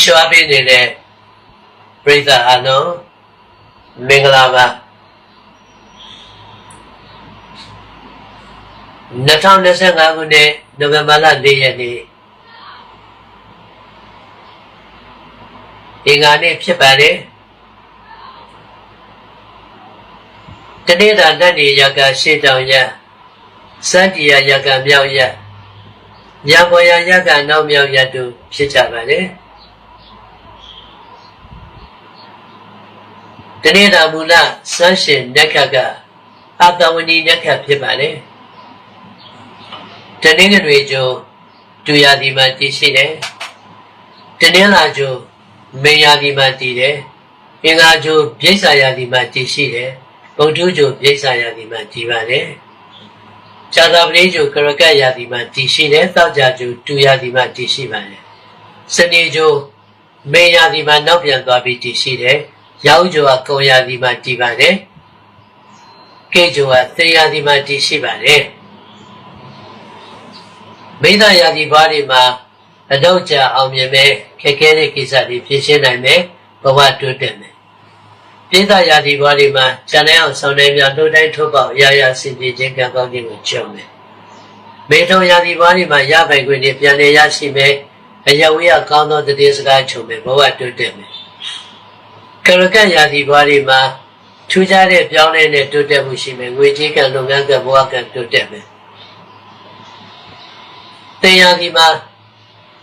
လျှော်ပေးနေတဲ့ပရိသတ်အလုံးမင်္ဂလာပါ2025ခုနှစ်နိုဝင်ဘာလ4ရက်နေ့အင်္ဂါနေ့ဖြစ်ပါတယ်တနေ့တာလက်နေရကရှေ့တောင်ရစัจ jia ရကမြောက်ရညာပေါ်ရရကနောက်မြောက်ရတို့ဖြစ်ကြပါတ တနေ့တာမူလစမ်းရှင်နက္ခတ်ကအတဝဏီနက္ခတ်ဖြစ်ပါတယ်တနေ့တွေကျိုးဒူရာဒီမှာတည်ရှိတယ်တနေ့လာကျိုးမေယာဒီမှာတည်တယ်အင်္ဂါကျိုးပြိဿာယာဒီမှာတည်ရှိတယ်ဗုဒ္ဓကျိုးပြိဿာယာဒီမှာတည်ပါတယ်ဇာတာပလေးကျိုးကရကတ်ယာဒီမှာတည်ရှိတယ်သောကြကျိုးဒူရာဒီမှာတည်ရှိပါတယ်စနေကျိုးမေယာဒီမှာနောက်ပြန်သွားပြီးတည်ရှိတယ် ရောက်ကျိုးကကုံယာဒီမှာတည်ပါတယ်ကေကျိုးကသေယာဒီမှာတည်ရှိပါတယ်မိသားယာဒီဘာတွေမှာအတော့ကြအောင်မြင်မဲ့ခက်ခဲတဲ့ကိစ္စတွေဖြေရှင်းနိုင်မယ်ဘဝတိုးတက်မယ်ပြည်သားယာဒီဘာတွေမှာဇန်နိုင်အောင်ဆောင်နိုင်များတိုးတိုင်းထုတ်ပေါက်အရာရာစင်ပြေခြင်းကံကောင်းခြင်းကိုကြုံမယ်မေထုံယာဒီဘာတွေမှာရပိုင်ခွင့်တွေပြန်လည်ရရှိမယ်အယဝေးကောင်းသောတည်စကားချုပ်မယ်ဘဝတိုးတက်မယ် ကရကယာဒီဘာတွေမှာထူးခြားတဲ့ပြောင်းလဲတဲ့တိုးတက်မှုရှိမယ်ငွေကြေးကံလုပ်ငန်းကဘဝကတိုးတက်မယ်တရားဒီမှာ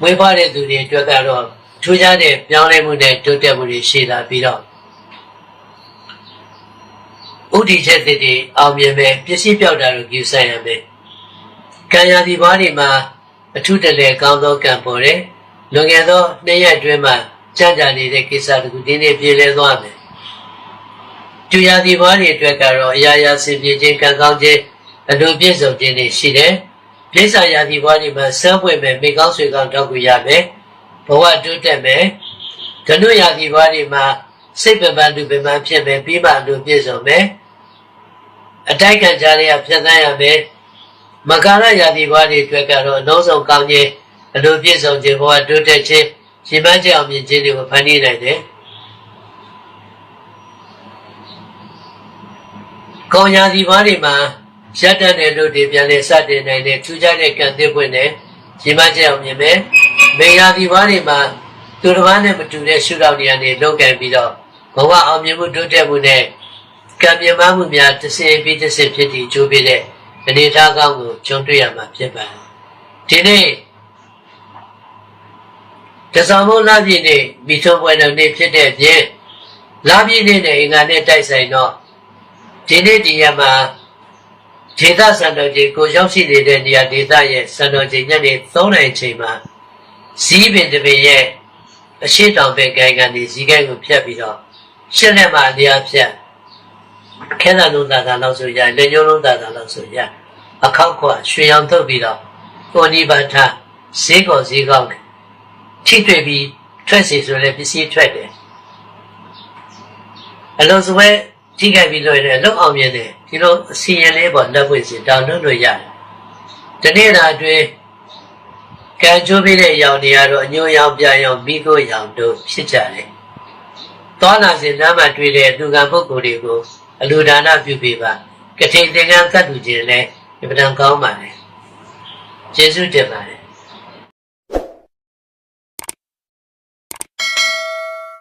မွေးဖွားတဲ့သူတွေအတွက်ကတော့ထူးခြားတဲ့ပြောင်းလဲမှုနဲ့တိုးတက်မှုတွေရှိလာပြီးတော့ဥဒိချက်တွေတွေအောင်မြင်မယ်ပစ္စည်းပြောက်တာကိုယူဆိုင်ရမယ်ကံရာဒီဘာတွေမှာအထုတလဲကောင်းသောကံပေါ်တယ်လွန်ခဲ့သောနှစ်ရက်အတွင်းမှာ ကြံ့ကြာနေတဲ့ကိစ္စတခုဒီနေ့ပြေလည်သွားမယ်တူရာဒီဘာတွေအတွက်ကတော့အရာရာစင်ပြေခြင်းကံကောင်းခြင်းအလိုပြည့်စုံခြင်းတွေရှိတယ်ပြိဿရာသီဘဝဒီမှာစမ်းပွင့်မယ်မိကောင်းဆွေကောင်းတောက်ကူရမယ်ဘဝတိုးတက်မယ်ဓနုရာသီဘဝဒီမှာစိတ်ပပန်လူပပန်ဖြစ်မယ်ပြီးမှလူပြည့်စုံမယ်အတိုက်ခံကြရတဲ့ဖြတ်သန်းရမယ်မကာရရာသီဘဝဒီအတွက်ကတော့အလုံးစုံကောင်းခြင်းအလိုပြည့်စုံခြင်းဘဝတိုးတက်ခြင်း ရှင်ပန်းကြအောင်မြင်ခြင်းတွေကိုဖန်တီးနိုင်တယ်ကောင်းရာသီဘဝဒီမှာရတတ်တဲ့လူတွေပြန်လဲစတင်နိုင်တဲ့ထူးခြားတဲ့ကံသစ်ပွင့်နဲ့ရှင်မကျအောင်မြင်မယ်။မေယာဒီဘာတွေမှာသူတစ်ပါးနဲ့မတူတဲ့ရှုထောင့်တွေကနေလောက်ကံပြီးတော့ဘဝအောင်မြင်မှုတိုးတက်မှုနဲ့ကံမြင်မှုများတစ်စင်ပြီးတစ်စင်ဖြစ်တည်ကြိုးပေးတဲ့အနေအထားကောင်းကိုကြုံတွေ့ရမှာဖြစ်ပါတယ်။ဒီနေ့ တဇောင်မုံလာပြည့်နေ့မိထုံးပွဲတော်နေ့ဖြစ်တဲ့ဖြင့်လာပြည့်နေ့နဲ့အင်္ဂါနဲ့တိုက်ဆိုင်တော့ဒီနေ့ဒီရက်မှာဒေသစံတော်ကြီးကိုရောက်ရှိနေတဲ့နေရာဒေသရဲ့စံတော်ကြီးညနေ3နာရီချိန်မှာဇီးပင်တပင်ရဲ့အရှိတောင်ဘက်ကိုင်းကနေဇီးကိုင်းကိုဖြတ်ပြီးတော့ရှစ်လက်မှအလျားဖြတ်ခဲသာလုံးသာသာလောက်ဆိုရလက်ညှိုးလုံးသာသာလောက်ဆိုရအခောက်ခွရွှေရောင်ထုတ်ပြီးတော့ကိုနိဗ္ဗာန်ဈေးကောဈေးကောင်း ထိတွေ့ပြီးထွက်စီဆိုလည်းပစ္စည်းထွက်တယ်အလုံးစုံထိခိုက်ပြီးလို့ရတယ်လုံအောင်မြင်တယ်ဒီလိုအစီရင်လေးပေါ်လက်ပွင့်စီတောင်းလို့လို့ရတယ်ဒီနေ့သာအတွင်းကံကျိုးပေးတဲ့ရောင်တွေကတော့အညိုရောင်ပြရောင်မိခိုးရောင်တို့ဖြစ်ကြတယ်သွားလာစဉ်နားမှာတွေ့တဲ့လူကံပုဂ္ဂိုလ်တွေကိုအလူဒါနပြုပေးပါကတိသင်္ကန်းကတ်သူခြင်းလည်းအပဒံကောင်းပါလေကျေးဇူးတင်ပါတယ်